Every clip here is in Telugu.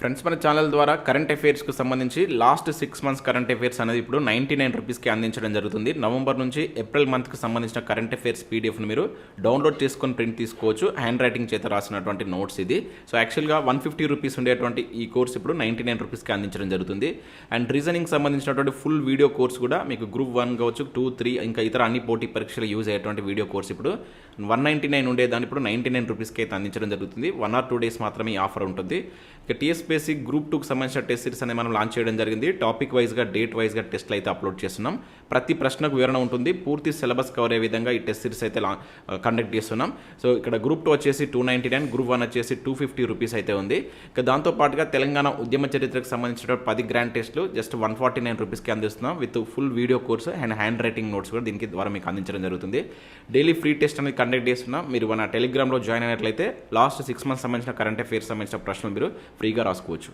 ఫ్రెండ్స్ మన ఛానల్ ద్వారా కరెంట్ అఫైర్స్కి సంబంధించి last six months current affairs అనేది ఇప్పుడు నైంటీ నైన్ రూపీస్కి అందించడం జరుగుతుంది. నవంబర్ నుంచి ఏప్రిల్ మంత్కి సంబంధించిన కరెంట్ అఫైర్స్ పీడిఎఫ్ను మీరు డౌన్లోడ్ చేసుకొని ప్రింట్ తీసుకోవచ్చు. హ్యాండ్ రైటింగ్ చేత రాసినటువంటి నోట్స్ ఇది. సో యాక్చువల్గా వన్ ఫిఫ్టీ రూపీస్ ఉండేటువంటి ఈ కోర్స్ ఇప్పుడు నైంటీ నైన్ రూపీస్కి అందించడం జరుగుతుంది. అండ్ రీజనింగ్ సంబంధించినటువంటి ఫుల్ వీడియో కోర్స్ కూడా మీకు గ్రూప్ వన్ కావచ్చు టూ త్రీ ఇంకా ఇతర అన్ని పోటీ పరీక్షలు యూజ్ అయ్యేటువంటి వీడియో కోర్స్ ఇప్పుడు. వన్ నైంటీ నైన్ ఉండేదాన్ని ఇప్పుడు నైంటీ నైన్ రూపీస్కి అయితే అందించడం జరుగుతుంది. వన్ ఆర్ టూ డేస్ మాత్రమే ఈ ఆఫర్ ఉంటుంది. ఇక టీఎస్పీఎస్సీ గ్రూప్ టూకి సంబంధించిన టెస్ట్ సిరీస్ అనేది మనం లాంచ్ చేయడం జరిగింది. టాపిక్ వైజ్గా డేట్ వైజ్గా టెస్ట్లు అయితే అప్లోడ్ చేస్తున్నాం. ప్రతి ప్రశ్నకు వివరణ ఉంటుంది. పూర్తి సిలబస్ కవర్ అయ్యే విధంగా ఈ టెస్ట్ సిరీస్ అయితే కండక్ట్ చేస్తున్నాం. సో ఇక్కడ గ్రూప్ టూ వచ్చేసి two ninety nine group one వచ్చేసి టూ ఫిఫ్టీ రూపీస్ అయితే ఉంది. ఇక దాంతో పాటుగా తెలంగాణ ఉద్యమ చరిత్రకు సంబంధించిన పది గ్రాండ్ టెస్ట్లు జస్ట్ వన్ ఫార్టీ నైన్ రూపీస్కి అందిస్తున్నాం. With full video course and handwriting notes కూడా దీనికి ద్వారా మీకు అందించడం జరుగుతుంది. డైలీ ఫ్రీ టెస్ట్ అనేది కండక్ట్ చేస్తున్నాం మీరు మన టెలిగ్రామ్లో జాయిన్ అయినట్లయితే లాస్ట్ సిక్స్ మంత్స్ సంబంధించిన కరెంట్ అఫైర్స్ సంబంధించిన ప్రశ్నలు మీరు ఫ్రీగా రాసుకోవచ్చు.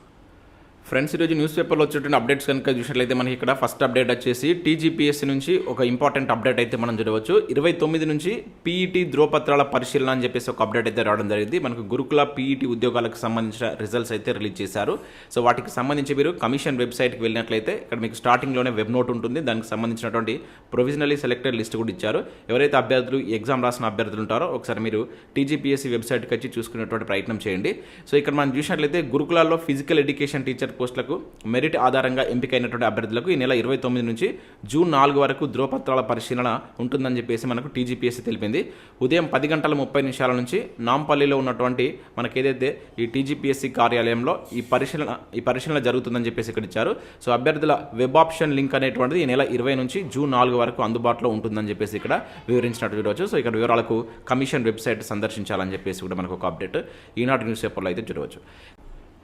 ఫ్రెండ్స్ ఈరోజు న్యూస్ పేపర్లో వచ్చేటువంటి అప్డేట్స్ కనుక చూసినట్లయితే మనకి ఇక్కడ ఫస్ట్ అప్డేట్ వచ్చేసి టీజీపీఎస్సీ నుంచి ఒక ఇంపార్టెంట్ అప్డేట్ అయితే మనం చూడవచ్చు. ఇరవై తొమ్మిది నుంచి పీఈటీ ధ్రువపత్రాల పరిశీలన అని చెప్పేసి ఒక అప్డేట్ అయితే రావడం జరిగింది. మనకు గురుకుల పీఈటీ ఉద్యోగాలకు సంబంధించిన రిజల్ట్స్ అయితే రిలీజ్ చేశారు. సో వాటికి సంబంధించి మీరు కమిషన్ వెబ్సైట్కి వెళ్ళినట్లయితే ఇక్కడ మీకు స్టార్టింగ్లోనే వెబ్ నోట్ ఉంటుంది. దానికి సంబంధించినటువంటి ప్రొవిజనలీ సెలెక్టెడ్ లిస్ట్ కూడా ఇచ్చారు. ఎవరైతే అభ్యర్థులు ఎగ్జామ్ రాసిన అభ్యర్థులు ఉంటారో ఒకసారి మీరు టీజీపీఎస్సీ వెబ్సైట్కి వచ్చి చూసుకునేటువంటి ప్రయత్నం చేయండి. సో ఇక్కడ మనం చూసినట్లయితే గురుకులాల్లో ఫిజికల్ ఎడ్యుకేషన్ టీచర్ పోస్టులకు మెరిట్ ఆధారంగా ఎంపికైనటువంటి అభ్యర్థులకు ఈ నెల ఇరవై తొమ్మిది నుంచి జూన్ నాలుగు వరకు ధ్రువపత్రాల పరిశీలన ఉంటుందని చెప్పేసి మనకు టీజీపీఎస్సీ తెలిపింది. ఉదయం పది గంటల ముప్పై నిమిషాల నుంచి నాంపల్లిలో ఉన్నటువంటి మనకి ఏదైతే ఈ టీజీపీఎస్సీ కార్యాలయంలో ఈ పరిశీలన ఈ పరిశీలన జరుగుతుందని చెప్పేసి ఇక్కడ ఇచ్చారు. సో అభ్యర్థుల వెబ్ ఆప్షన్ లింక్ అనేటువంటిది ఈ నెల ఇరవై నుంచి జూన్ నాలుగు వరకు అందుబాటులో ఉంటుందని చెప్పేసి ఇక్కడ వివరించినట్టు చూడవచ్చు. సో ఇక్కడ వివరాలకు కమిషన్ వెబ్సైట్ సందర్శించాలని చెప్పేసి కూడా మనకు ఒక అప్డేట్ ఈనాటి న్యూస్ పేపర్లో అయితే చూడవచ్చు.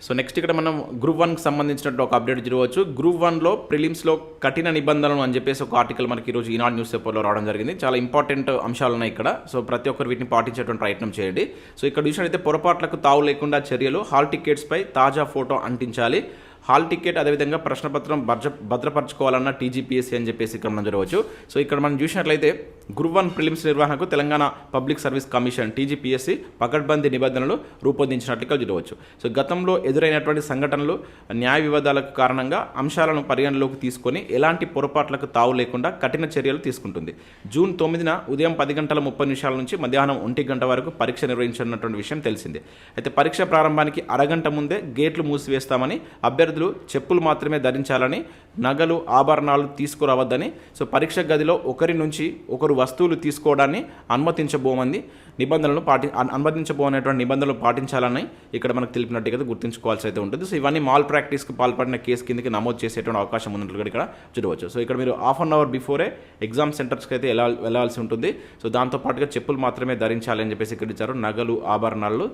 సో నెక్స్ట్ ఇక్కడ మనం గ్రూప్ వన్కి సంబంధించినట్టు ఒక అప్డేట్ చూడవచ్చు. గ్రూప్ వన్లో ప్రిలిమ్స్లో కఠిన నిబంధనలు అని చెప్పేసి ఒక ఆర్టికల్ మనకి ఈరోజు ఈనాడు న్యూస్ పేపర్లో రావడం జరిగింది. చాలా ఇంపార్టెంట్ అంశాలు ఉన్నాయి ఇక్కడ. సో ప్రతి ఒక్కరు వీటిని పాటించేటువంటి ప్రయత్నం చేయండి. సో ఇక్కడ చూసినట్టయితే పొరపాట్లకు తావు లేకుండా చర్యలు. హాల్ టికెట్స్పై తాజా ఫోటో అంటించాలి. హాల్ టికెట్ అదేవిధంగా ప్రశ్నపత్రం భద్ర భద్రపరచుకోవాలన్న టీజీపీఎస్సీ అని చెప్పేసి ఇక్కడ మనం చూడవచ్చు సో ఇక్కడ మనం చూసినట్లయితే గ్రూప్ వన్ ప్రిలిమ్స్ నిర్వహణకు Telangana public service commission TGPSC పకడ్బందీ నిబంధనలు రూపొందించినట్లుగా చూడవచ్చు సో గతంలో ఎదురైనటువంటి సంఘటనలు న్యాయ వివాదాలకు కారణంగా అంశాలను పరిగణలోకి తీసుకొని ఎలాంటి పొరపాట్లకు తావు లేకుండా కఠిన చర్యలు తీసుకుంటుంది. జూన్ తొమ్మిదిన ఉదయం పది గంటల ముప్పై నిమిషాల నుంచి మధ్యాహ్నం ఒంటి గంట వరకు పరీక్ష నిర్వహించనున్నటువంటి విషయం తెలిసిందే. అయితే పరీక్ష ప్రారంభానికి అరగంట ముందే గేట్లు మూసివేస్తామని అభ్యర్థి అభ్యర్థులు చెప్పులు మాత్రమే ధరించాలని నగలు ఆభరణాలు తీసుకురావద్దని సో పరీక్ష గదిలో ఒకరి నుంచి ఒకరు వస్తువులు తీసుకోవడాన్ని అనుమతించబోమంది. నిబంధనలు పాటి అనుమతించబోనేటువంటి నిబంధనలు పాటించాలని ఇక్కడ మనకు తెలిపినట్టు గుర్తుంచుకోవాల్సి అయితే ఉంటుంది. సో ఇవన్నీ మాల్ ప్రాక్టీస్కి పాల్పడిన కేసు కిందకి నమోదు చేసేటువంటి అవకాశం ఉన్నట్లు ఇక్కడ చూడవచ్చు. సో ఇక్కడ మీరు half an hour before exam సెంటర్స్కి అయితే వెళ్ళాలి వెళ్ళాల్సి ఉంటుంది. సో దాంతో పాటుగా చెప్పులు మాత్రమే ధరించాలని చెప్పేసి ఇక్కడ ఇచ్చారు. నగలు ఆభరణాలు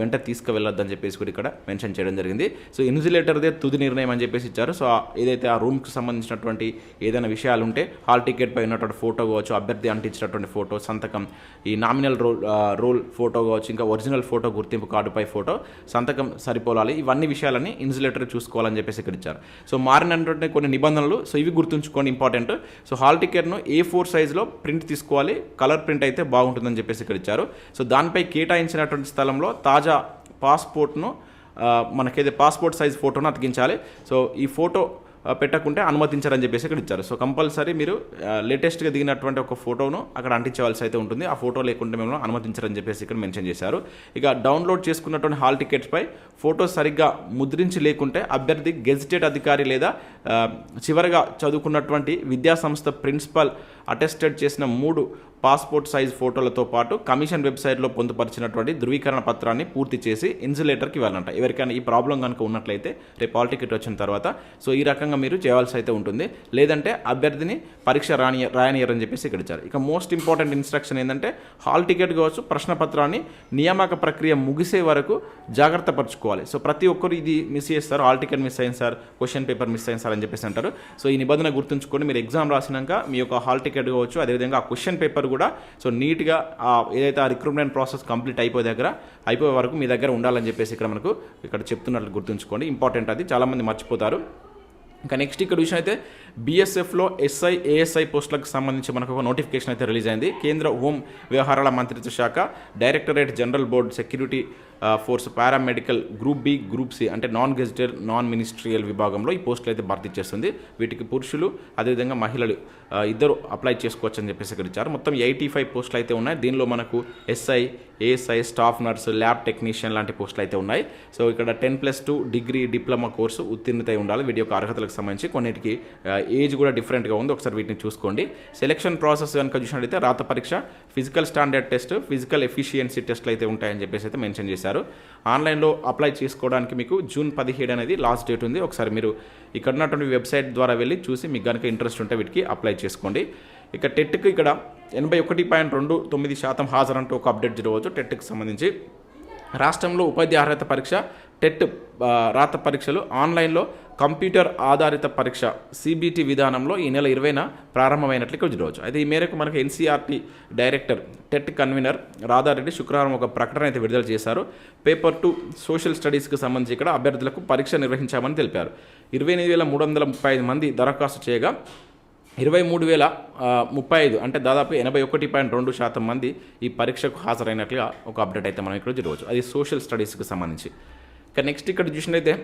వెంట తీసుకువెళ్ళొద్దని చెప్పేసి కూడా ఇక్కడ మెన్షన్ చేయడం జరిగింది. సో ఇన్సులేటర్దే తుది నిర్ణయం అని చెప్పేసి ఇచ్చారు. సో ఏదైతే ఆ రూమ్కి సంబంధించినటువంటి ఏదైనా విషయాలు ఉంటే హాల్ టికెట్ పై ఉన్నటువంటి ఫోటో కావచ్చు అభ్యర్థి అంటించినటువంటి ఫోటో సంతకం ఈ నామినల్ రోల్ రోల్ ఫోటో కావచ్చు ఇంకా ఒరిజినల్ ఫోటో గుర్తింపు కార్డుపై ఫోటో సంతకం సరిపోలాలి. ఇవన్నీ విషయాలని ఇన్సులేటర్ చూసుకోవాలని చెప్పేసి ఇక్కడ ఇచ్చారు. సో మారినటువంటి కొన్ని నిబంధనలు సో ఇవి గుర్తుంచుకోండి ఇంపార్టెంట్ సో హాల్ టికెట్ను ఏ ఫోర్ సైజ్లో ప్రింట్ తీసుకోవాలి కలర్ ప్రింట్ అయితే బాగుంటుందని చెప్పేసి ఇక్కడ ఇచ్చారు. సో దానిపై కేటాయించినటువంటి స్థలంలో తాజా పాస్పోర్ట్ను మనకైతే పాస్పోర్ట్ సైజ్ ఫోటోను అతికించాలి. సో ఈ ఫోటో పెట్టకుంటే అనుమతించారని చెప్పేసి ఇక్కడ ఇచ్చారు. సో కంపల్సరీ మీరు లేటెస్ట్గా దిగినటువంటి ఒక ఫోటోను అక్కడ అంటించవలసి అయితే ఉంటుంది. ఆ ఫోటో లేకుంటే మేము అనుమతించారని చెప్పేసి ఇక్కడ మెన్షన్ చేశారు. ఇక డౌన్లోడ్ చేసుకున్నటువంటి హాల్ టికెట్స్పై ఫోటో సరిగ్గా ముద్రించి లేకుంటే అభ్యర్థి గెజిటెడ్ అధికారి లేదా చివరగా చదువుకున్నటువంటి విద్యా సంస్థ ప్రిన్సిపల్ అటెస్టెడ్ చేసిన మూడు పాస్పోర్ట్ సైజ్ ఫోటోలతో పాటు కమిషన్ వెబ్సైట్లో పొందుపరిచినటువంటి ధృవీకరణ పత్రాన్ని పూర్తి చేసి ఇన్సులేటర్కి ఇవ్వాలంట. ఎవరికైనా ఈ ప్రాబ్లం కనుక ఉన్నట్లయితే రేపు హాల్ టికెట్ వచ్చిన తర్వాత. సో ఈ రకంగా మీరు చేయాల్సి అయితే ఉంటుంది. లేదంటే అభ్యర్థిని పరీక్ష రాని రాయనియరని చెప్పేసి ఇక్కడ ఇచ్చారు. ఇక మోస్ట్ ఇంపార్టెంట్ ఇన్స్ట్రక్షన్ ఏంటంటే హాల్ టికెట్ కావచ్చు ప్రశ్న పత్రాన్ని నియామక ప్రక్రియ ముగిసే వరకు జాగ్రత్త పరచుకోవాలి. సో ప్రతి ఒక్కరు ఇది మిస్ చేస్తారు. హాల్ టికెట్ మిస్ అయింది సార్ క్వశ్చన్ పేపర్ మిస్ అయింది సార్ అని చెప్పేసి అంటారు. సో ఈ నిబంధన గుర్తుంచుకొని మీరు ఎగ్జామ్ రాసినాక మీ యొక్క హాల్ టికెట్ కావచ్చు అదేవిధంగా ఆ క్వశ్చన్ పేపర్ కూడా సో నీట్గా ఆ ఏదైతే ఆ రిక్రూట్మెంట్ ప్రాసెస్ కంప్లీట్ అయిపోయే దగ్గర అయిపోయే వరకు మీ దగ్గర ఉండాలని చెప్పేసి ఇక్కడ మనకు ఇక్కడ చెప్తున్నట్లు గుర్తుంచుకోండి. ఇంపార్టెంట్ అది. చాలామంది మర్చిపోతారు. ఇంకా నెక్స్ట్ ఇక్కడ విషయం అయితే బీఎస్ఎఫ్లో ఎస్ఐ ఏఎస్ఐ పోస్టులకు సంబంధించి మనకు ఒక నోటిఫికేషన్ అయితే రిలీజ్ అయింది. కేంద్ర హోం వ్యవహారాల మంత్రిత్వ శాఖ directorate general border security force paramedical group B group C అంటే నాన్ గెజిటెడ్ నాన్ మినిస్ట్రియల్ విభాగంలో ఈ పోస్టులు అయితే భర్తీ చేస్తుంది. వీటికి పురుషులు అదేవిధంగా మహిళలు ఇద్దరు అప్లై చేసుకోవచ్చు అని చెప్పేసి ఇక్కడ ఇచ్చారు. మొత్తం ఎయిటీ ఫైవ్ పోస్టులు అయితే ఉన్నాయి. దీనిలో మనకు SI ASI staff nurse lab technician లాంటి పోస్టులు అయితే ఉన్నాయి. సో ఇక్కడ ten plus two degree diploma course ఉత్తీర్ణత ఉండాలి వీటి యొక్క అర్హతలకు సంబంధించి. కొన్నిటికి ఏజ్ కూడా డిఫరెంట్గా ఉంది. ఒకసారి వీటిని చూసుకోండి. సెలక్షన్ ప్రాసెస్ కనుక చూసినట్లయితే రాత పరీక్ష physical standard test physical efficiency టెస్ట్లు అయితే ఉంటాయని చెప్పేసి అయితే మెన్షన్ చేశారు. ఆన్లైన్లో అప్లై చేసుకోవడానికి మీకు జూన్ పదిహేడు అనేది లాస్ట్ డేట్ ఉంది. ఒకసారి మీరు ఇక్కడ ఉన్నటువంటి వెబ్సైట్ ద్వారా వెళ్ళి చూసి మీకు కనుక ఇంట్రెస్ట్ ఉంటే వీటికి అప్లై చేసుకోండి. ఇక టెట్కి ఇక్కడ ఎనభై ఒకటి పాయింట్ రెండు తొమ్మిది శాతం హాజరంటూ ఒక అప్డేట్ జరగవచ్చు టెట్కి సంబంధించి. రాష్ట్రంలో ఉపాధ్యాయ అర్హత పరీక్ష టెట్ రాత పరీక్షలు ఆన్లైన్లో కంప్యూటర్ ఆధారిత పరీక్ష సిబిటి విధానంలో ఈ నెల ఇరవైన ప్రారంభమైనట్లు ఇక్కడ చూడవచ్చు అయితే ఈ మేరకు మనకు NCERT director TET convener Radha Reddy శుక్రవారం ఒక ప్రకటన అయితే విడుదల చేశారు. పేపర్ టు సోషల్ స్టడీస్కి సంబంధించి ఇక్కడ అభ్యర్థులకు పరీక్ష నిర్వహించామని తెలిపారు. ఇరవై ఎనిమిది వేల మూడు వందల ముప్పై ఐదు మంది దరఖాస్తు చేయగా ఇరవై మూడు వేల ముప్పై ఐదు అంటే దాదాపు ఎనభై ఒకటి పాయింట్ రెండు శాతం మంది ఈ పరీక్షకు హాజరైనట్లుగా ఒక అప్డేట్ అయితే మనం ఇక్కడ చూడవచ్చు. అది సోషల్ స్టడీస్కి సంబంధించి. ఇక నెక్స్ట్ ఇక్కడ చూసినట్లయితే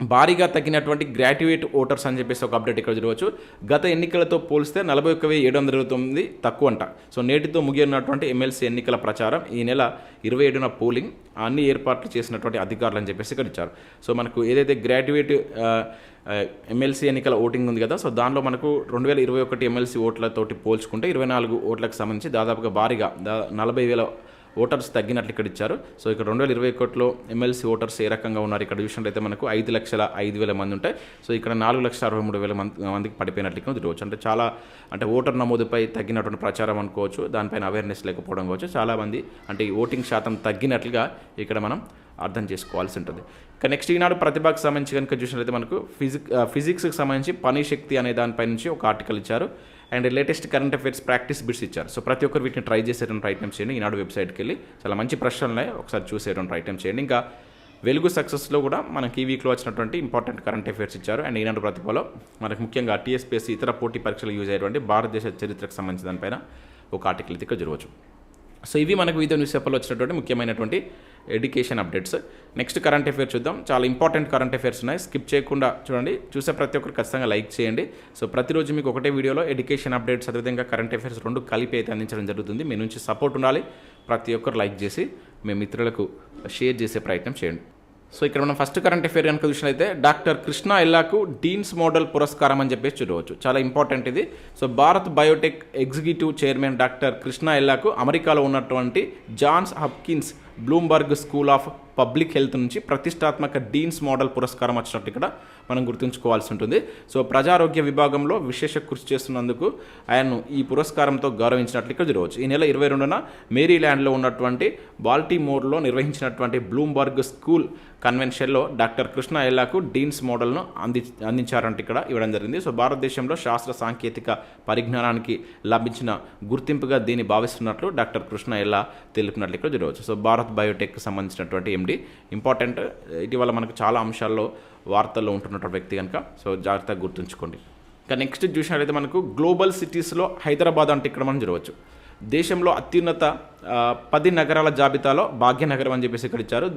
భారీగా తగ్గినటువంటి గ్రాడ్యుయేట్ ఓటర్స్ అని చెప్పేసి ఒక అప్డేట్ ఇక్కడ చూడవచ్చు. గత ఎన్నికలతో పోలిస్తే నలభై ఒక్క వెయ్యి ఏడు వందల ఇరవై తొమ్మిది తక్కువ అంట సో నేటితో ముగియనున్నటువంటి ఎమ్మెల్సీ ఎన్నికల ప్రచారం ఈ నెల ఇరవై ఏడున పోలింగ్ అన్ని ఏర్పాట్లు చేసినటువంటి అధికారులు అని చెప్పేసి ఇక్కడ ఇచ్చారు. సో మనకు ఏదైతే గ్రాడ్యుయేట్ ఎమ్మెల్సీ ఎన్నికల ఓటింగ్ ఉంది కదా సో దానిలో మనకు రెండు వేల ఇరవై ఒకటి ఎమ్మెల్సీ ఓట్లతోటి పోల్చుకుంటే ఇరవై నాలుగు ఓట్లకు సంబంధించి దాదాపుగా భారీగా దా నలభై వేల ఓటర్స్ తగ్గినట్లు ఇక్కడ ఇచ్చారు. సో ఇక్కడ రెండు వేల ఇరవై ఒకటిలో ఎమ్మెల్సీ ఓటర్స్ ఏ రకంగా ఉన్నారు? ఇక్కడ చూసినట్లయితే మనకు ఐదు లక్షల ఐదు వేల మంది ఉంటాయి. సో ఇక్కడ నాలుగు లక్షల అరవై మూడు వేల మంది మందికి పడిపోయినట్లు ఇక్కడ చూడవచ్చు. అంటే చాలా అంటే ఓటర్ నమోదుపై తగ్గినటువంటి ప్రచారం అనుకోవచ్చు. దానిపైన అవేర్నెస్ లేకపోవడం కావచ్చు. చాలామంది అంటే ఈ ఓటింగ్ శాతం తగ్గినట్లుగా ఇక్కడ మనం అర్థం చేసుకోవాల్సి ఉంటుంది. ఇక నెక్స్ట్ ఈనాడు ప్రతిభకు సంబంధించి కనుక చూసినట్లయితే మనకు ఫిజిక్ ఫిజిక్స్కి సంబంధించి పని శక్తి అనే దానిపై నుంచి ఒక ఆర్టికల్ ఇచ్చారు. And latest current affairs practice bits ఇచ్చారు. సో ప్రతి ఒక్కరు వీటిని ట్రై చేసేటువంటి ప్రయత్నం చేయండి. ఈనాడు వెబ్సైట్కి వెళ్ళి చాలా మంచి ప్రశ్నలు ఉన్నాయి ఒకసారి చూసేటువంటి ప్రయత్నం చేయండి. ఇంకా వెలుగు సక్సెస్లో కూడా మనకి ఈ వీక్లో వచ్చినటువంటి ఇంపార్టెంట్ కరెంట్ అఫైర్స్ ఇచ్చారు. అండ్ ఈనాడు ప్రతిభలో మనకు ముఖ్యంగా టీఎస్పీఎస్సీ ఇతర పోటీ పరీక్షలు యూజ్ అయ్యేటువంటి భారతదేశ చరిత్రకు సంబంధించిన దానిపైన ఒక ఆర్టికల్ అయితే ఇక్కడ జరగవచ్చు. సో ఇవి మనకు వివిధ న్యూస్ పేపర్లో వచ్చినటువంటి ముఖ్యమైనటువంటి education updates next current affair చూద్దాం. చాలా ఇంపార్టెంట్ కరెంట్ అఫైర్స్ ఉన్నాయి. స్కిప్ చేయకుండా చూడండి. చూసే ప్రతి ఒక్కరు ఖచ్చితంగా లైక్ చేయండి. సో ప్రతిరోజు మీకు ఒకటే వీడియోలో ఎడ్యుకేషన్ అప్డేట్స్ అదేవిధంగా కరెంట్ అఫేర్స్ రెండు కలిపి అయితే అందించడం జరుగుతుంది. మీ నుంచి సపోర్ట్ ఉండాలి. ప్రతి ఒక్కరు లైక్ చేసి మీ మిత్రులకు షేర్ చేసే ప్రయత్నం చేయండి. సో ఇక్కడ మనం ఫస్ట్ కరెంట్ అఫేర్ కనుక చూసినట్లయితే డాక్టర్ కృష్ణ ఎల్లాకు డీన్స్ మోడల్ పురస్కారం అని చెప్పేసి చూడవచ్చు. చాలా ఇంపార్టెంట్ ఇది. So Bharat Biotech executive chairman doctor Krishna ఎల్లాకు అమెరికాలో ఉన్నటువంటి Johns Hopkins Bloomberg school of public health నుంచి ప్రతిష్టాత్మక డీన్స్ మోడల్ పురస్కారం వచ్చినట్టు ఇక్కడ మనం గుర్తుంచుకోవాల్సి ఉంటుంది. సో ప్రజారోగ్య విభాగంలో విశేష కృషి చేస్తున్నందుకు ఆయన్ను ఈ పురస్కారంతో గౌరవించినట్లు ఇక్కడ చూడవచ్చు ఈ నెల ఇరవై రెండున మేరీల్యాండ్లో ఉన్నటువంటి బాల్టీమోర్లో నిర్వహించినటువంటి బ్లూంబర్గ్ స్కూల్ కన్వెన్షన్లో డాక్టర్ కృష్ణ ఎల్లాకు డీన్స్ మోడల్ను అంది అందించారంటే ఇక్కడ ఇవ్వడం జరిగింది. సో భారతదేశంలో శాస్త్ర సాంకేతిక పరిజ్ఞానానికి లభించిన గుర్తింపుగా దీన్ని భావిస్తున్నట్లు డాక్టర్ కృష్ణ ఎల్లా తెలిపినట్లు ఇక్కడ చూడవచ్చు సో భారత్ బయోటెక్ సంబంధించినటువంటి ఎండి ఇంపార్టెంట్. ఇటీవల మనకు చాలా అంశాల్లో వార్తల్లో ఉంటున్నటువంటి వ్యక్తి కనుక సో జాగ్రత్తగా గుర్తుంచుకోండి. ఇంకా నెక్స్ట్ చూసినట్లయితే మనకు గ్లోబల్ సిటీస్లో హైదరాబాద్ అంటే ఇక్కడ మనం చూడవచ్చు. దేశంలో అత్యున్నత పది నగరాల జాబితాలో భాగ్యనగరం అని చెప్పేసి ఇక్కడ ఇచ్చారు.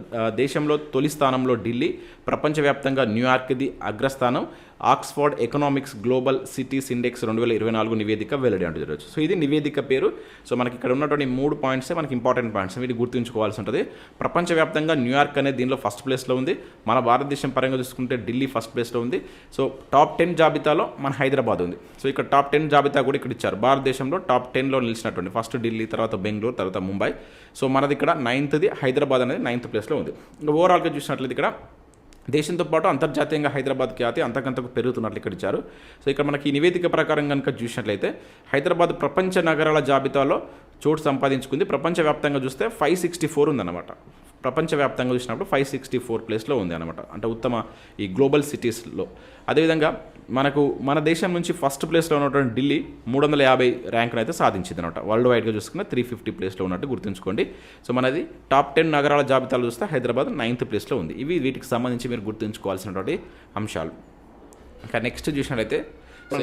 దేశంలో తొలి స్థానంలో ఢిల్లీ ప్రపంచవ్యాప్తంగా న్యూయార్క్ది అగ్రస్థానం. Oxford economics global cities index రెండు వేల ఇరవై నాలుగు నివేదిక వెల్లడి అంటూ జరగచ్చు. సో ఇది నివేదిక పేరు. సో మనకి ఇక్కడ ఉన్నటువంటి మూడు పాయింట్సే మనకి ఇంపార్టెంట్ పాయింట్స్. వీటిని గుర్తుంచుకోవాల్సి ఉంటుంది. ప్రపంచవ్యాప్తంగా న్యూయార్క్ అనేది దీనిలో ఫస్ట్ ప్లేస్లో ఉంది. మన భారతదేశం పరంగా చూసుకుంటే ఢిల్లీ ఫస్ట్ ప్లేస్లో ఉంది. సో టాప్ టెన్ జాబితాలో మన హైదరాబాద్ ఉంది. సో ఇక్కడ టాప్ టెన్ జాబితా కూడా ఇక్కడ ఇచ్చారు. భారతదేశంలో టాప్ టెన్లో నిలిచినటువంటి ఫస్ట్ ఢిల్లీ తర్వాత బెంగళూరు తర్వాత ముంబై. సో మనది ఇక్కడ నైన్త్ది హైదరాబాద్ అనేది నైన్త్ ప్లేస్లో ఉంది. ఇంకా ఓవరాల్గా చూసినట్లయితే ఇక్కడ దేశంతో పాటు అంతర్జాతీయంగా హైదరాబాద్ ఖ్యాతి అంతకంతకు పెరుగుతున్నట్లు ఇక్కడ ఇచ్చారు. సో ఇక్కడ మనకి ఈ నివేదిక ప్రకారం కనుక చూసినట్లయితే హైదరాబాద్ ప్రపంచ నగరాల జాబితాలో చోటు సంపాదించుకుంది. ప్రపంచవ్యాప్తంగా చూస్తే ఫైవ్ సిక్స్టీ ఫోర్ ఉందన్నమాట. ప్రపంచవ్యాప్తంగా చూసినప్పుడు ఫైవ్ సిక్స్టీ ఫోర్ ప్లేస్లో ఉంది అనమాట అంటే ఉత్తమ ఈ గ్లోబల్ సిటీస్లో. అదేవిధంగా మనకు మన దేశం నుంచి ఫస్ట్ ప్లేస్లో ఉన్నటువంటి ఢిల్లీ మూడు వందల యాభై ర్యాంకును అయితే సాధించింది అనమాట వరల్డ్ వైడ్గా చూసుకున్న త్రీ ఫిఫ్టీ ప్లేస్లో ఉన్నట్టు గుర్తుంచుకోండి. సో మనది టాప్ టెన్ నగరాల జాబితాలు చూస్తే హైదరాబాద్ నైన్త్ ప్లేస్లో ఉంది. ఇవి వీటికి సంబంధించి మీరు గుర్తుంచుకోవాల్సినటువంటి అంశాలు. ఇంకా నెక్స్ట్ చూసినట్లయితే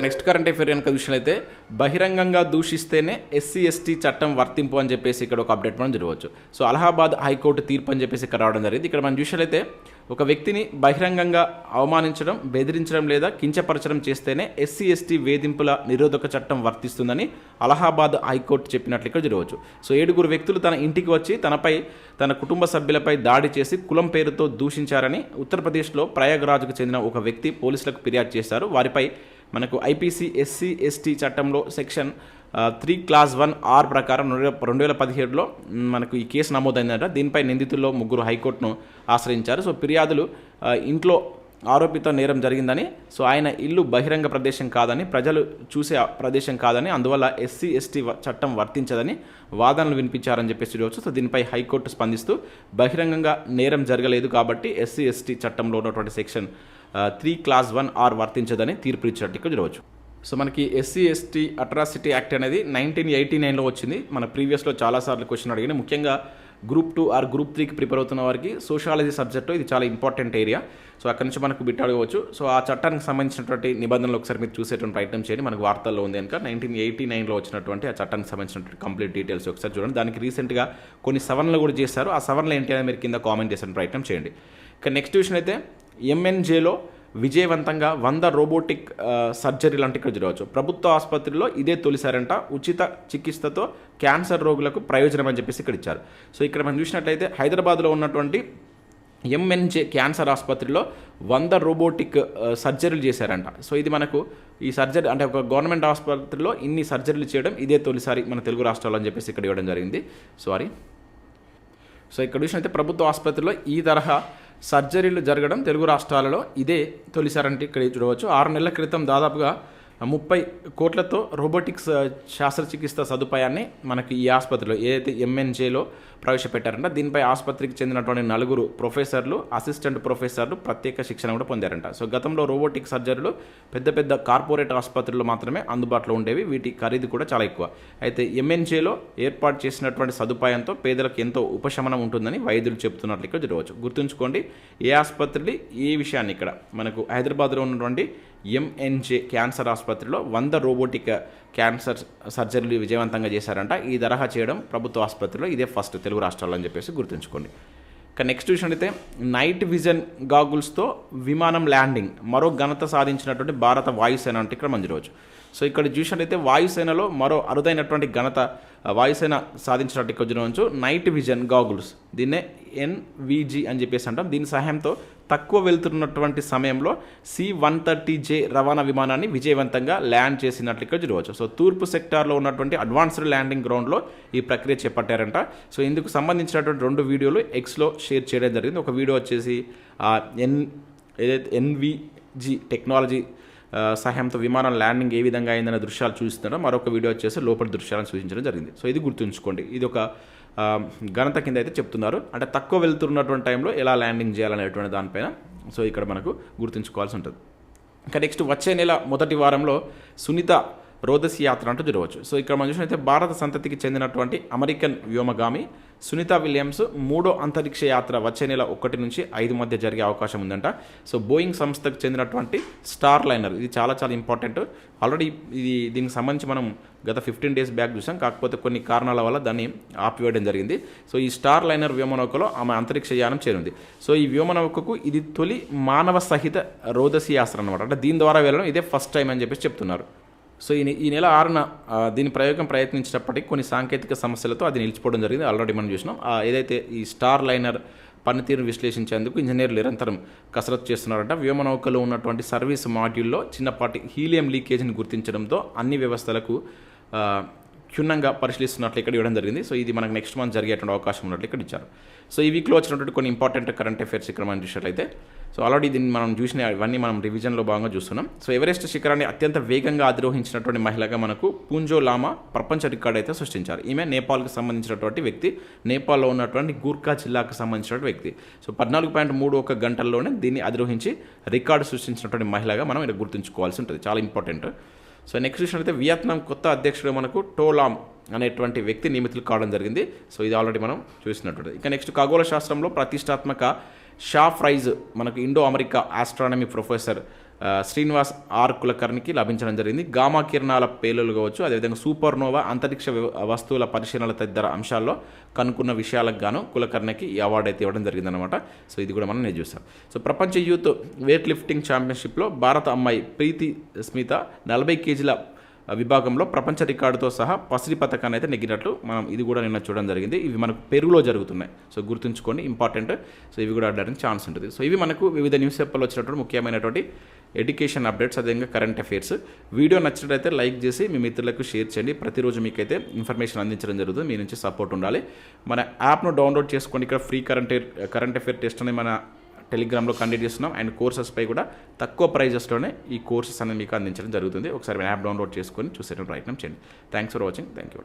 నెక్స్ట్ కరెంట్ అఫేర్ కనుక చూసినట్లయితే బహిరంగంగా దూషిస్తేనే ఎస్సీ ఎస్టీ చట్టం వర్తింపు అని చెప్పేసి ఇక్కడ ఒక అప్డేట్ మనం జరగవచ్చు సో అలహాబాద్ హైకోర్టు తీర్పు అని చెప్పేసి ఇక్కడ రావడం జరిగింది. ఇక్కడ మనం చూసినట్లయితే ఒక వ్యక్తిని బహిరంగంగా అవమానించడం బెదిరించడం లేదా కించపరచడం చేస్తేనే ఎస్సీ ఎస్టీ వేధింపుల నిరోధక చట్టం వర్తిస్తుందని అలహాబాద్ హైకోర్టు చెప్పినట్లు ఇక్కడ జరగవచ్చు. సో ఏడుగురు వ్యక్తులు తన ఇంటికి వచ్చి తనపై తన కుటుంబ సభ్యులపై దాడి చేసి కులం పేరుతో దూషించారని ఉత్తరప్రదేశ్లో ప్రయాగ్రాజ్కు చెందిన ఒక వ్యక్తి పోలీసులకు ఫిర్యాదు చేశారు. వారిపై మనకు ఐపీసీ ఎస్సీ ఎస్టీ చట్టంలో section three clause one R ప్రకారం రెండు వేల రెండు వేల పదిహేడులో మనకు ఈ కేసు నమోదైందట. దీనిపై నిందితుల్లో ముగ్గురు హైకోర్టును ఆశ్రయించారు. సో ఫిర్యాదులు ఇంట్లో ఆరోపిత నేరం జరిగిందని సో ఆయన ఇల్లు బహిరంగ ప్రదేశం కాదని ప్రజలు చూసే ప్రదేశం కాదని అందువల్ల ఎస్సీ ఎస్టీ చట్టం వర్తించదని వాదనలు వినిపించారని చెప్పేసి చూడవచ్చు. సో దీనిపై హైకోర్టు స్పందిస్తూ బహిరంగంగా నేరం జరగలేదు కాబట్టి ఎస్సీ ఎస్టీ చట్టంలో ఉన్నటువంటి section three clause one R వర్తించదని తీర్పు ఇచ్చినట్టు చూడవచ్చు. సో మనకి ఎస్సీ ఎస్టీ అట్రాసిటీ యాక్ట్ అనేది నైన్టీన్ ఎయిటీ నైన్లో వచ్చింది. మన ప్రీవియస్లో చాలాసార్లు క్వశ్చన్ అడిగింది ముఖ్యంగా గ్రూప్ టూ ఆర్ గ్రూప్ త్రీకి ప్రిపేర్ అవుతున్న వారికి సోషాలజీ సబ్జెక్టు ఇది చాలా ఇంపార్టెంట్ ఏరియా. సో అక్కడి నుంచి మనకు బిట్ అడగవచ్చు. సో ఆ చట్టానికి సంబంధించినటువంటి నిబంధనలు ఒకసారి మీరు చూసేటువంటి ప్రయత్నం చేయండి. మనకు వార్తల్లో ఉంది కనుక నైన్టీన్ ఎయిటీ నైన్లో వచ్చినటువంటి ఆ చట్టానికి సంబంధించినటువంటి కంప్లీట్ డీటెయిల్స్ ఒకసారి చూడండి. దానికి రీసెంట్గా కొన్ని సవరణలు కూడా చేశారు. ఆ సవరణలు ఏంటి అనేది మీరు కింద కామెంట్ చేసిన ప్రయత్నం చేయండి. ఇక నెక్స్ట్ విషయం అయితే ఎంఎన్జేలో విజయవంతంగా వంద రోబోటిక్ సర్జరీలు అంటే ఇక్కడ జరగవచ్చు. ప్రభుత్వ ఆసుపత్రిలో ఇదే తొలిసారంట. ఉచిత చికిత్సతో క్యాన్సర్ రోగులకు ప్రయోజనం అని చెప్పేసి ఇక్కడ ఇచ్చారు సో ఇక్కడ మనం చూసినట్లయితే హైదరాబాద్లో ఉన్నటువంటి ఎంఎన్జే క్యాన్సర్ ఆసుపత్రిలో వంద రోబోటిక్ సర్జరీలు చేశారంట. సో ఇది మనకు ఈ సర్జరీ అంటే ఒక గవర్నమెంట్ ఆసుపత్రిలో ఇన్ని సర్జరీలు చేయడం ఇదే తొలిసారి మన తెలుగు రాష్ట్రాల్లో అని చెప్పేసి ఇక్కడ ఇవ్వడం జరిగింది. సారీ సో ఇక్కడ చూసినట్లయితే ప్రభుత్వ ఆసుపత్రిలో ఈ తరహా సర్జరీలు జరగడం తెలుగు రాష్ట్రాలలో ఇదే తొలిసారి అంటే ఇక్కడ చూడవచ్చు. ఆరు నెలల క్రితం దాదాపుగా ముప్పై కోట్లతో రోబోటిక్స్ ఆ, శస్త్రచికిత్స సదుపాయాన్ని మనకి ఈ ఆసుపత్రిలో ఏదైతే ఎంఎన్జేలో ప్రవేశపెట్టారంట. దీనిపై ఆసుపత్రికి చెందినటువంటి నలుగురు ప్రొఫెసర్లు అసిస్టెంట్ ప్రొఫెసర్లు ప్రత్యేక శిక్షణ కూడా పొందారంట. సో గతంలో రోబోటిక్ సర్జరీలు పెద్ద పెద్ద కార్పొరేట్ ఆసుపత్రులు మాత్రమే అందుబాటులో ఉండేవి. వీటి ఖరీదు కూడా చాలా ఎక్కువ. అయితే ఎంఎన్జేలో ఏర్పాటు చేసినటువంటి సదుపాయంతో పేదలకు ఎంతో ఉపశమనం ఉంటుందని వైద్యులు చెబుతున్నట్లు ఇక్కడ చూడవచ్చు గుర్తుంచుకోండి ఏ ఆసుపత్రి ఏ విషయాన్ని ఇక్కడ? మనకు హైదరాబాద్లో ఉన్నటువంటి ఎంఎన్జే క్యాన్సర్ ఆసుపత్రిలో వంద రోబోటిక్ క్యాన్సర్ సర్జరీలు విజయవంతంగా చేశారంట. ఈ తరహా చేయడం ప్రభుత్వ ఆసుపత్రిలో ఇదే ఫస్ట్ తెలుగు రాష్ట్రాల్లో అని చెప్పేసి గుర్తుంచుకోండి. ఇక నెక్స్ట్ విషయం అయితే నైట్ విజన్ గాగుల్స్తో విమానం ల్యాండింగ్ మరో ఘనత సాధించినటువంటి భారత వాయుసేన అంటే ఇక్కడ మంచి రోజు సో ఇక్కడ చూసినట్లయితే వాయుసేనలో మరో అరుదైనటువంటి ఘనత వాయుసేన సాధించినట్టు కొంచెం నైట్ విజన్ గాగుల్స్ దీన్నే ఎన్వీజీ అని చెప్పేసి అంటాం. దీని సహాయంతో తక్కువ వెళ్తున్నటువంటి సమయంలో సి వన్ థర్టీ జే రవాణా విమానాన్ని విజయవంతంగా ల్యాండ్ చేసినట్లు ఇక్కడ చూడవచ్చు. సో తూర్పు సెక్టార్లో ఉన్నటువంటి అడ్వాన్స్డ్ ల్యాండింగ్ గ్రౌండ్లో ఈ ప్రక్రియ చేపట్టారంట. సో ఇందుకు సంబంధించినటువంటి రెండు వీడియోలు ఎక్స్లో షేర్ చేయడం జరిగింది. ఒక వీడియో వచ్చేసి ఎన్ ఏదైతే ఎన్విజి టెక్నాలజీ సహాయంతో విమానం ల్యాండింగ్ ఏ విధంగా అయిందనే దృశ్యాలు చూస్తున్నారో మరొక వీడియో వచ్చేసి లోపల దృశ్యాలను సూచించడం జరిగింది. సో ఇది గుర్తుంచుకోండి. ఇది ఒక ఘనత కింద అయితే చెప్తున్నారు. అంటే తక్కువ వెళ్తున్నటువంటి టైంలో ఎలా ల్యాండింగ్ చేయాలనేటువంటి దానిపైన సో ఇక్కడ మనకు గుర్తుంచుకోవాల్సి ఉంటుంది. ఇంకా నెక్స్ట్ వచ్చే నెల మొదటి వారంలో సునీత రోదసి యాత్ర అంటూ జరగవచ్చు. సో ఇక్కడ మనం చూసినైతే భారత సంతతికి చెందినటువంటి అమెరికన్ వ్యోమగామి సునీత విలియమ్స్ మూడో అంతరిక్ష యాత్ర వచ్చే నెల ఒకటి నుంచి ఐదు మధ్య జరిగే అవకాశం ఉందంట. సో బోయింగ్ సంస్థకు చెందినటువంటి స్టార్ లైనర్ ఇది చాలా చాలా ఇంపార్టెంట్. ఆల్రెడీ ఇది దీనికి సంబంధించి మనం గత ఫిఫ్టీన్ డేస్ బ్యాక్ చూసాం. కాకపోతే కొన్ని కారణాల వల్ల దాన్ని ఆపివేయడం జరిగింది. సో ఈ స్టార్ లైనర్ వ్యోమనౌకలో ఆమె అంతరిక్ష యానం చేరింది. సో ఈ వ్యోమనౌకకు ఇది తొలి మానవ సహిత రోదసి యాత్ర అనమాట అంటే దీని ద్వారా వెళ్ళడం ఇదే ఫస్ట్ టైం అని చెప్పేసి చెప్తున్నారు. సో ఈ ఈ నెల ఆరున దీని ప్రయోగం ప్రయత్నించినప్పటికీ కొన్ని సాంకేతిక సమస్యలతో అది నిలిచిపోవడం జరిగింది. ఆల్రెడీ మనం చూసినాం. ఏదైతే ఈ స్టార్ లైనర్ పనితీరును విశ్లేషించేందుకు ఇంజనీర్లు నిరంతరం కసరత్తు చేస్తున్నారంట. వ్యోమనౌకలో ఉన్నటువంటి సర్వీస్ మాడ్యూల్లో చిన్నపాటి హీలియం లీకేజ్ని గుర్తించడంతో అన్ని వ్యవస్థలకు క్షుణ్ణంగా పరిశీలిస్తున్నట్లు ఇక్కడ ఇవ్వడం జరిగింది. సో ఇది మనకు నెక్స్ట్ మంత్ జరిగేటువంటి అవకాశం ఉన్నట్లు ఇక్కడ ఇచ్చారు. సో ఈ వీక్లో వచ్చినటువంటి కొన్ని ఇంపార్టెంట్ కరెంట్ అఫైర్స్ ఇక్కడ మనం చూసినట్లయితే సో ఆల్రెడీ దీన్ని మనం చూసిన ఇవన్నీ మనం రివిజన్లో భాగంగా చూస్తున్నాం. సో ఎవరెస్ట్ శిఖరాన్ని అత్యంత వేగంగా అధిరోహించినటువంటి మహిళగా మనకు పూంజో లామా ప్రపంచ రికార్డు అయితే సృష్టించారు. ఈమె నేపాల్కి సంబంధించినటువంటి వ్యక్తి నేపాల్లో ఉన్నటువంటి గూర్ఖా జిల్లాకు సంబంధించినటువంటి వ్యక్తి. సో పద్నాలుగు పాయింట్ మూడు ఒక గంటల్లోనే దీన్ని అధిరోహించి రికార్డు సృష్టించినటువంటి మహిళగా మనం ఇక్కడ గుర్తుంచుకోవాల్సి ఉంటుంది. చాలా ఇంపార్టెంట్ సో నెక్స్ట్ చూసినట్లయితే వియత్నాం కొత్త అధ్యక్షుడు మనకు టోలామ్ అనేటువంటి వ్యక్తి నియమితులు కావడం జరిగింది. సో ఇది ఆల్రెడీ మనం చూసినట్టు. ఇక నెక్స్ట్ ఖగోళ శాస్త్రంలో ప్రతిష్టాత్మక షా ఫ్రైజ్ మనకు Indo America astronomy professor Srinivas R కులకర్ణికి లభించడం జరిగింది. గామా కిరణాల పేలులు కావచ్చు అదేవిధంగా సూపర్ నోవా అంతరిక్ష వస్తువుల పరిశీలనల తదితర అంశాల్లో కనుక్కున్న విషయాలకు గాను కులకర్ణికి ఈ అవార్డు అయితే ఇవ్వడం జరిగిందనమాట సో ఇది కూడా మనం నేను చూసాం సో ప్రపంచ యూత్ వెయిట్ లిఫ్టింగ్ ఛాంపియన్షిప్లో భారత అమ్మాయి ప్రీతి స్మిత నలభై కేజీల విభాగంలో ప్రపంచ రికార్డుతో సహా పసిరి పథకాన్ని అయితే నెగ్గినట్లు మనం ఇది కూడా నిన్న చూడడం జరిగింది. ఇవి మనకు పెరుగులో జరుగుతున్నాయి. సో గుర్తుంచుకోండి ఇంపార్టెంట్. సో ఇవి కూడా ఆడడానికి ఛాన్స్ ఉంటుంది. సో ఇవి మనకు వివిధ న్యూస్ పేపర్లో వచ్చినటువంటి ముఖ్యమైనటువంటి ఎడ్యుకేషన్ అప్డేట్స్ అదేవిధంగా కరెంట్ అఫైర్స్ వీడియో నచ్చినట్లయితే లైక్ చేసి మీ మిత్రులకు షేర్ చేయండి. ప్రతిరోజు మీకైతే ఇన్ఫర్మేషన్ అందించడం జరుగుతుంది. మీ నుంచి సపోర్ట్ ఉండాలి. మన యాప్ను డౌన్లోడ్ చేసుకోండి. ఇక్కడ free current current affair test అని మన టెలిగ్రామ్లో కండక్ట్ చేస్తున్నాం. అండ్ కోర్సెస్పై కూడా తక్కువ ప్రైజెస్లోనే ఈ కోర్సెస్ అనేది మీకు అందించడం జరుగుతుంది. ఒకసారి యాప్ డౌన్లోడ్ చేసుకొని చూసే ప్రయత్నం చేయండి. Thanks for watching thank you